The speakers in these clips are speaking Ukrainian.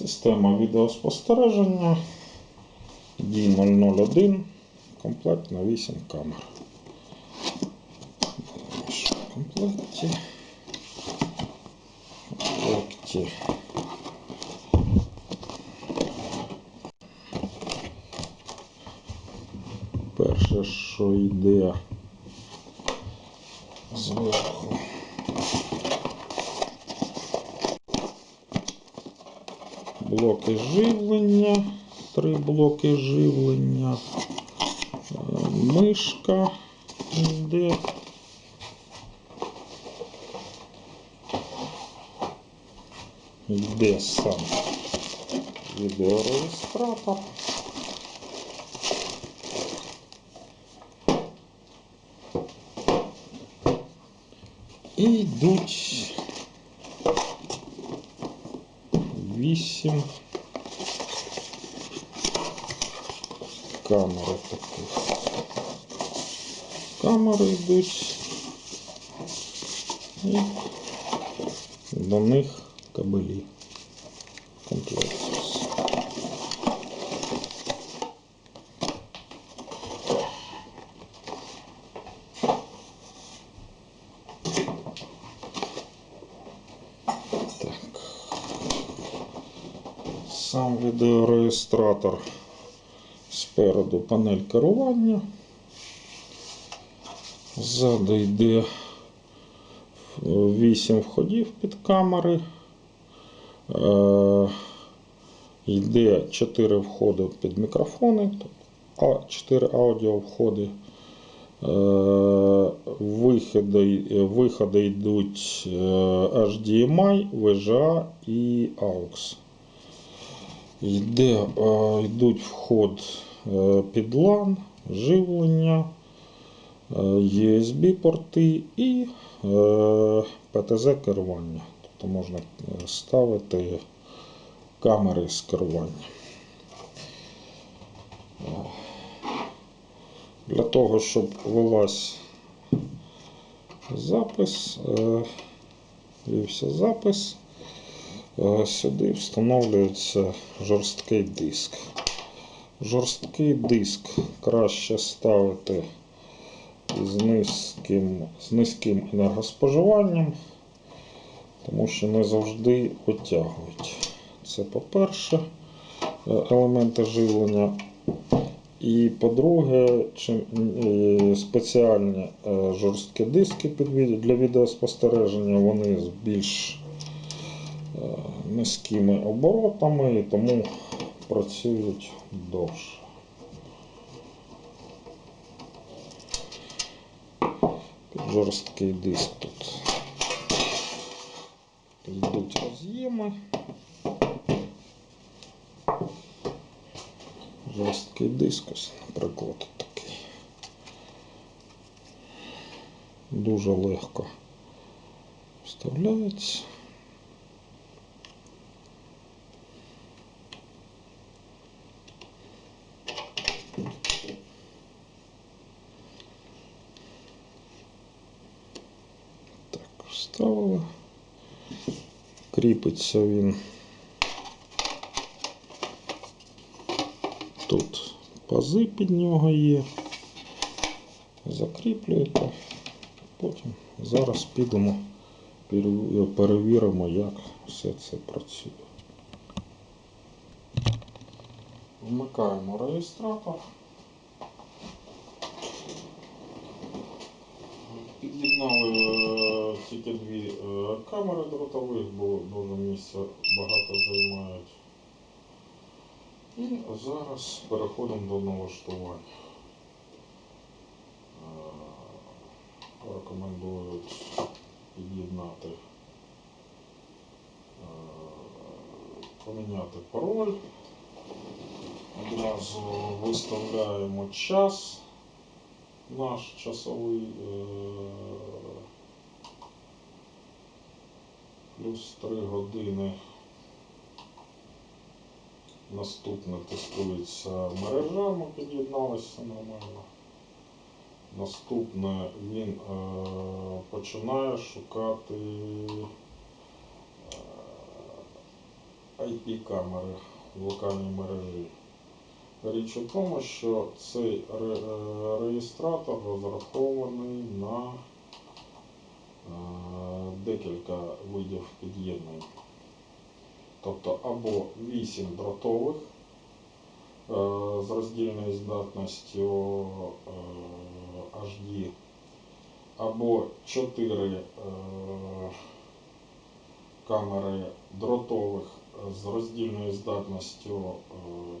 Система відеоспостереження D001. Комплект на 8 камер. Комплекті? Комплекті. Перше, що йде зверху. Блоки живлення, три блоки живлення, е, мишка йде. Йде сам відеореєстратор. І йдуть вісім камери таких. Камери йдуть. І до них кабелі. Комплект. Сам відеореєстратор спереду панель керування. Ззаду йде 8 входів під камери. Е, Йде 4 входи під мікрофони, тобто 4 аудіо входи. Е, Виходи, виходи йдуть е, HDMI, VGA і AUX. Йде, е, йдуть вход е, під LAN, живлення, е, USB-порти і е, PTZ керування. Тобто можна е, ставити камери з керування. Е, Для того, щоб велась запис, е, вівся запис, е, сюди встановлюється жорсткий диск. Жорсткий диск краще ставити з низьким, з низьким енергоспоживанням, тому що не завжди витягують. Це по-перше, е, елементи живлення. І по-друге, е, спеціальні е, жорсткі диски для відеоспостереження, вони більш е, низькими оборотами і тому працюють довше. Жорсткий диск тут йдуть роз'єми. Жорсткий диск, ось, наприклад, такий. Дуже легко вставляється. Так, вставили. Кріпиться він. Тут пази під нього є. Закріплюєте. Потім зараз підемо перевіримо, як все це працює. Вмикаємо реєстратор. Під'єднали е, тільки дві е, камери дротових, бо дуже місця багато займають. І зараз переходимо до налаштування. Е, Рекомендують під'єднати, поміняти пароль. Одразу виставляємо час, наш часовий е, плюс 3 години. Наступне тестується мережа, ми під'єдналися нормально. Наступне він е, починає шукати е, IP-камери в локальній мережі. Річ у тому, що цей е, реєстратор розрахований на е, декілька видів під'єднань. Тобто або 8 дротових е, з роздільною здатністю HD, або 4 е, камери дротових з роздільною здатністю е,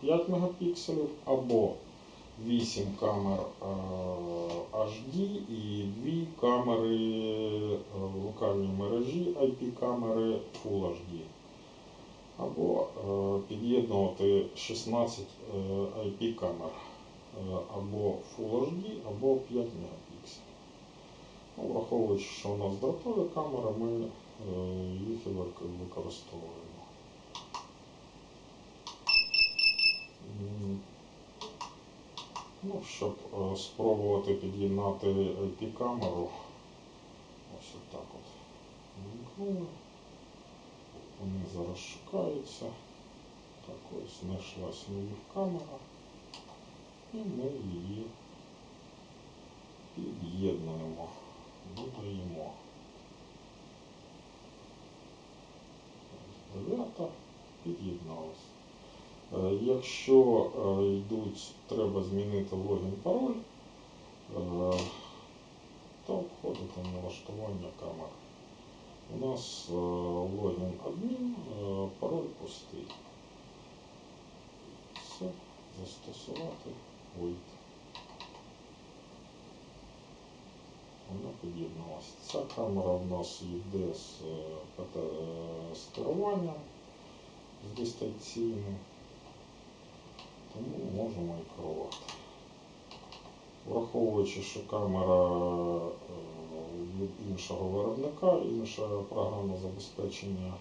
5 мегапікселів, або 8 камер е, HD і 2 камери е, в локальній мережі IP-камери Full HD. Або е, під'єднувати 16 е, IP-камер е, або Full HD, або 5 мегапікселів. Ну, враховуючи, що у нас дротові камери, ми е, їх використовуємо. М, Ну, щоб е, спробувати під'єднати IP-камеру, ось отак от. Вимкнули. Вони зараз шукаються. Так ось знайшлась камера. І ми її під'єднуємо, додаємо. Дев'ята під'єдналась. Е, Якщо е, йдуть, треба змінити логін пароль, е, то входите в налаштування камер. У нас логін адмін, пароль пустий. Все, застосувати, вийти. Вона під'єдналася. Ця камера в нас йде з, з керуванням, з дистанційним, тому можемо і керувати. Враховуючи, що камера е, від іншого виробника, інше програмне забезпечення,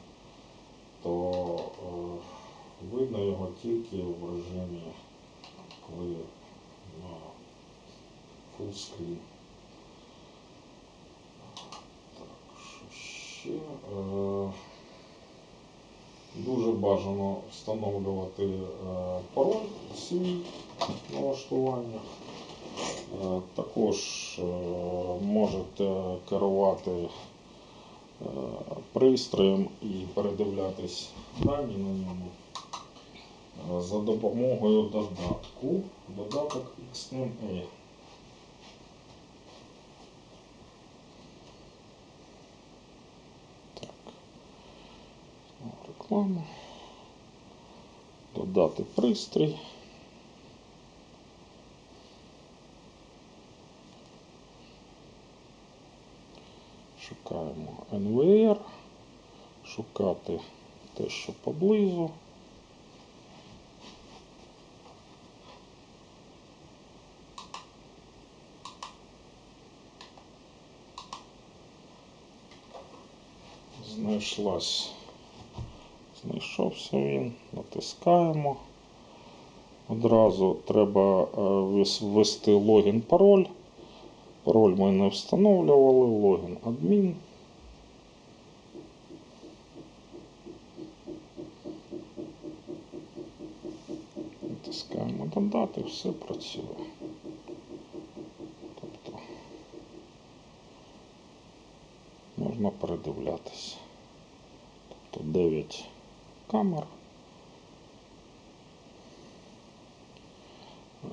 то е, видно його тільки в режимі, коли на screen. Так, що ще? Бажано встановлювати е, пароль свій налаштування. Е, Також е, можете керувати пристроєм і передивлятись дані на ньому за допомогою додатку, додаток XMA. Так. Реклама. Додати пристрій. Шукаємо NVR, шукати те, що поблизу. Знайшлась. Знайшовся він, натискаємо. Одразу треба е, ввести логін пароль. Пароль ми не встановлювали, логін адмін. Натискаємо додати, все працює. Тобто можна передивлятися. Тобто 9 камер. Е,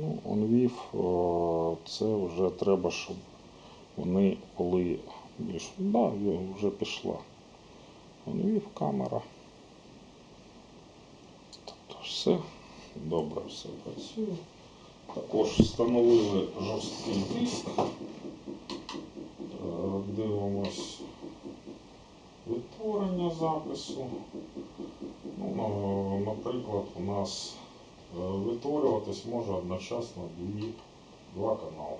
Ну, OnVIF, о, це вже треба, щоб вони були більш. Да, вже пішла. OnVIF камера. Тобто все добре, все працює. Також встановили жорсткий диск. Е, Дивимось відтворення запису. Ну, наприклад, у нас е, витворюватись може одночасно дві, два канали.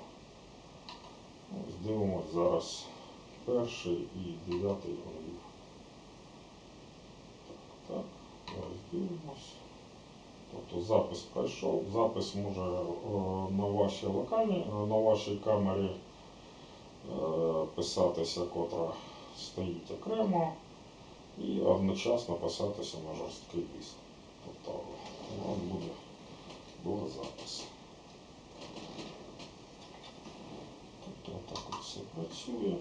Ось дивимось зараз перший і дев'ятий онлів. Так, зараз дивимось. Тобто запис пройшов, запис може е, на вашій локальній, на вашій камері е, писатися, котра стоїть окремо. і одночасно писатися на жорсткий диск. Тобто у вас буде два записи. Тобто отак от все працює.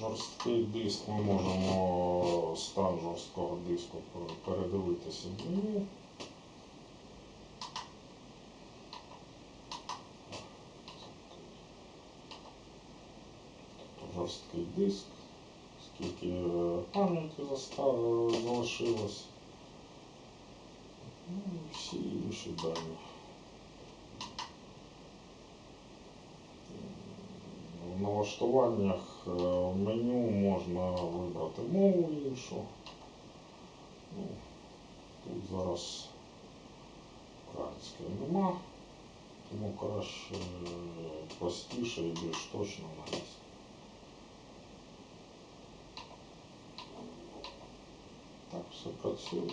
Жорсткий диск ми можемо стан жорсткого диску передивитися в меню. жорсткий диск, скільки е, пам'яті заста- залишилось. Ну і всі інші дані. В налаштуваннях е, в меню можна вибрати мову іншу. Ну, тут зараз української нема, тому краще е, простіше і більш точно навіть. Все працює.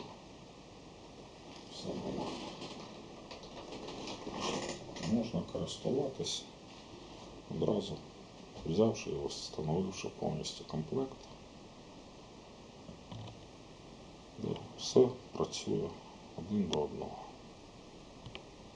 Все нормально. Можна користуватися одразу взявши його, встановивши повністю комплект. Все працює один до одного.